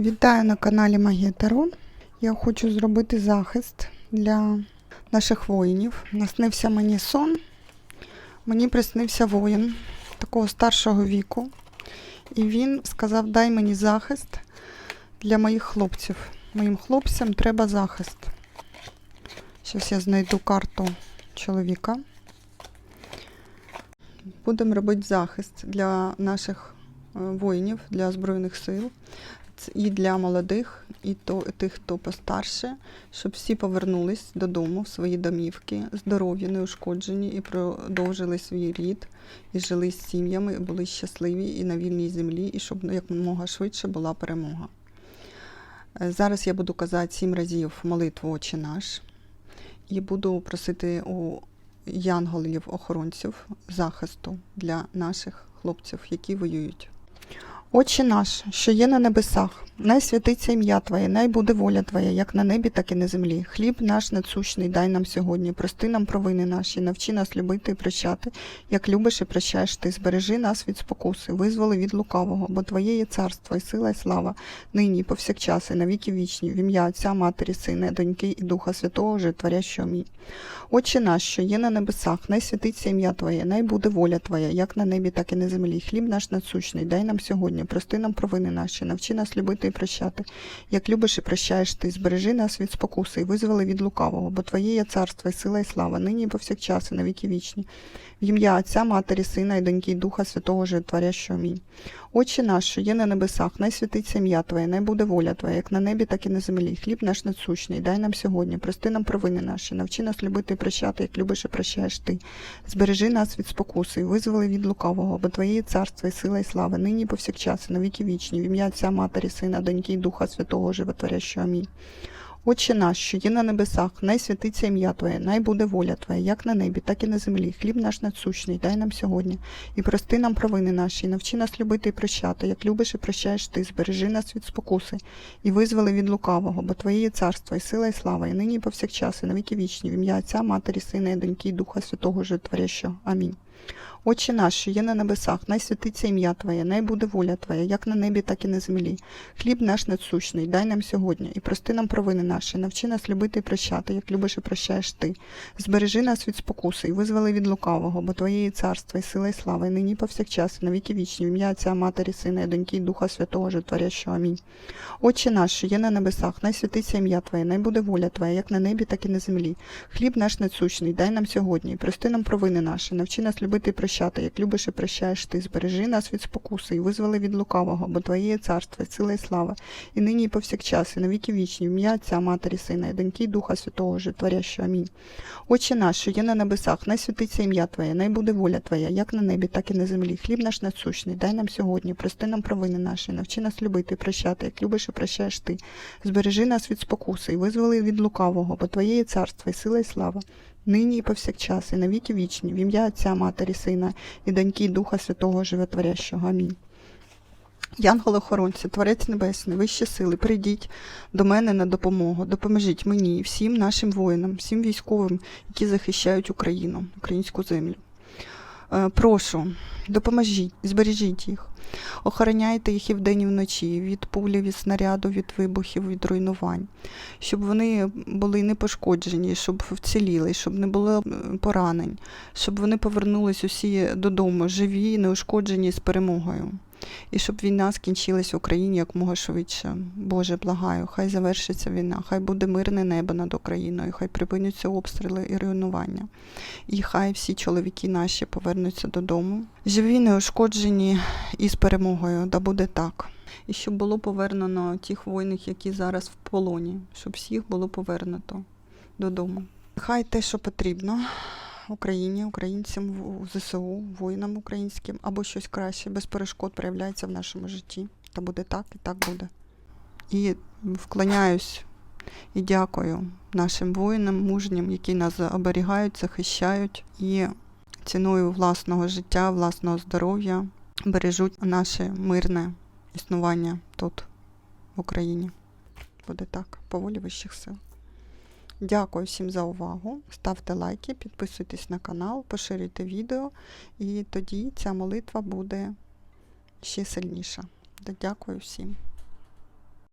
Вітаю на каналі Магія Таро. Я хочу зробити захист для наших воїнів. Наснився мені сон. Мені приснився воїн такого старшого віку. І він сказав: дай мені захист для моїх хлопців. Моїм хлопцям треба захист. Зараз я знайду карту чоловіка. Будемо робити захист для наших е, воїнів, для Збройних сил і для молодих, і то, тих, хто постарше, щоб всі повернулись додому в свої домівки, здорові, неушкоджені, і продовжили свій рід, і жили з сім'ями, і були щасливі і на вільній землі, і щоб якомога швидше була перемога. Е, Зараз я буду казати сім разів молитву Отче наш і буду просити у янголів-охоронців захисту для наших хлопців, які воюють. Отче наш, що є на небесах, най святиться ім'я Твоє, най буде воля Твоя, як на небі, так і на землі. Хліб наш насущний дай нам сьогодні, прости нам провини наші, навчи нас любити і прощати, як любиш і прощаєш ти. Збережи нас від спокуси, визволи від лукавого, бо Твоє є царство, і сила, і слава, нині, повсякчас, і на віки вічні, в ім'я Отця, Матері, Сина, Доньки і Духа Святого, Житворящого мій. Отче наш, що є на небесах, най святиться ім'я Твоє, най буде воля Твоя, як на небі, так і на землі. Хліб наш насущний, дай нам сьогодні, прости нам провини наші, навчи нас любити і прощати, як любиш і прощаєш ти, збережи нас від спокуси і визволи від лукавого, бо Твоє є царство, і сила, і слава, нині і повсякчас, і на віки вічні. В ім'я Отця, Матері, Сина і Доньки, Духа Святого Житворящого мій. Отче наш, що є на небесах, най святиться ім'я Твоє, най буде воля Твоя, як на небі, так і на землі. Хліб наш насущний, дай нам сьогодні, прости нам провини наші, навчи нас любити і прощати, як любиш і прощаєш ти. Збережи нас від спокуси, визволи від лукавого, бо Твоє царство, і сила, і слава, нині повсякчас, і на віки вічні, в ім'я Отця, Матері, Сина, Доньки і Духа Святого Животворящого. Амінь. Отче наш, що є на небесах, най святиться ім'я Твоє, най буде воля Твоя, як на небі, так і на землі. Хліб наш насущний, дай нам сьогодні. І прости нам провини наші, і навчи нас любити і прощати, як любиш і прощаєш ти, збережи нас від спокуси, і визволи від лукавого, бо Твоє є царство, і сила, і слава, і нині і повсякчас, і на віки вічні, в ім'я Отця, Матері, Сина і Доньки, і Духа Святого Животворящого. Амінь. Отче наш, що є на небесах, най святиться ім'я Твоє, най буде воля Твоя, як на небі, так і на землі. Хліб наш насущний, дай нам сьогодні, і прости нам провини наші, навчи нас любити і прощати, як любиш і прощаєш ти. Збережи нас від спокуси, і визволи від лукавого, бо Твоє є царство, і сила, і слава, і нині повсякчас, і на віки вічні, в ім'я Отця, Матері, Сина і Доньки, і Духа Святого Житворящого. Амінь. Отче наш, що є на небесах, най святиться ім'я Твоє, най буде воля Твоя, як на небі, так і на землі. Хліб наш насущний, дай нам сьогодні, і прости нам провини наші, навчи нас любити і прощати, як любиш і прощаєш ти, збережи нас від спокуси, і визволи від лукавого, бо Твоє царство, сила і слава, і нині і повсякчас, і на віки вічні, ім'я Отця, Матері, Сина, і Доньки, Духа Святого, Житворящого. Амінь. Отче наш, що є на небесах, най святиться ім'я Твоє, най буде воля Твоя, як на небі, так і на землі. Хліб наш насущний, дай нам сьогодні, прости нам провини наші, навчи нас любити і прощати, як любиш і прощаєш ти. Збережи нас від спокуси, і визволи від лукавого, бо Твоє царство, і сила, і слава. Нині і повсякчас, і на віки вічні, в ім'я Отця, Матері, Сина, і Доньки, Духа Святого Животворящого. Амінь. Янголи-охоронці, Творець Небесний, вищі сили, прийдіть до мене на допомогу, допоможіть мені всім нашим воїнам, всім військовим, які захищають Україну, українську землю. Е, Прошу, допоможіть, збережіть їх, охороняйте їх і вдень, і вночі, від пулі, від снаряду, від вибухів, від руйнувань, щоб вони були не пошкоджені, щоб вціліли, щоб не було е, поранень, щоб вони повернулись усі додому, живі, неушкоджені з перемогою. І щоб війна скінчилась в Україні якомога швидше. Боже, благаю, хай завершиться війна, хай буде мирне небо над Україною, хай припиняться обстріли і руйнування. І хай всі чоловіки наші повернуться додому. Живі, неушкоджені і з перемогою, да буде так. І щоб було повернено тих воїнів, які зараз в полоні, щоб всіх було повернуто додому. Хай те, що потрібно. Україні, українцям, ЗСУ, воїнам українським або щось краще, без перешкод проявляється в нашому житті. Та буде так і так буде. І вклоняюсь і дякую нашим воїнам, мужнім, які нас оберігають, захищають і ціною власного життя, власного здоров'я бережуть наше мирне існування тут, в Україні. Буде так, по волі вищих сил. Дякую всім за увагу. Ставте лайки, підписуйтесь на канал, поширюйте відео, і тоді ця молитва буде ще сильніша. Дякую всім.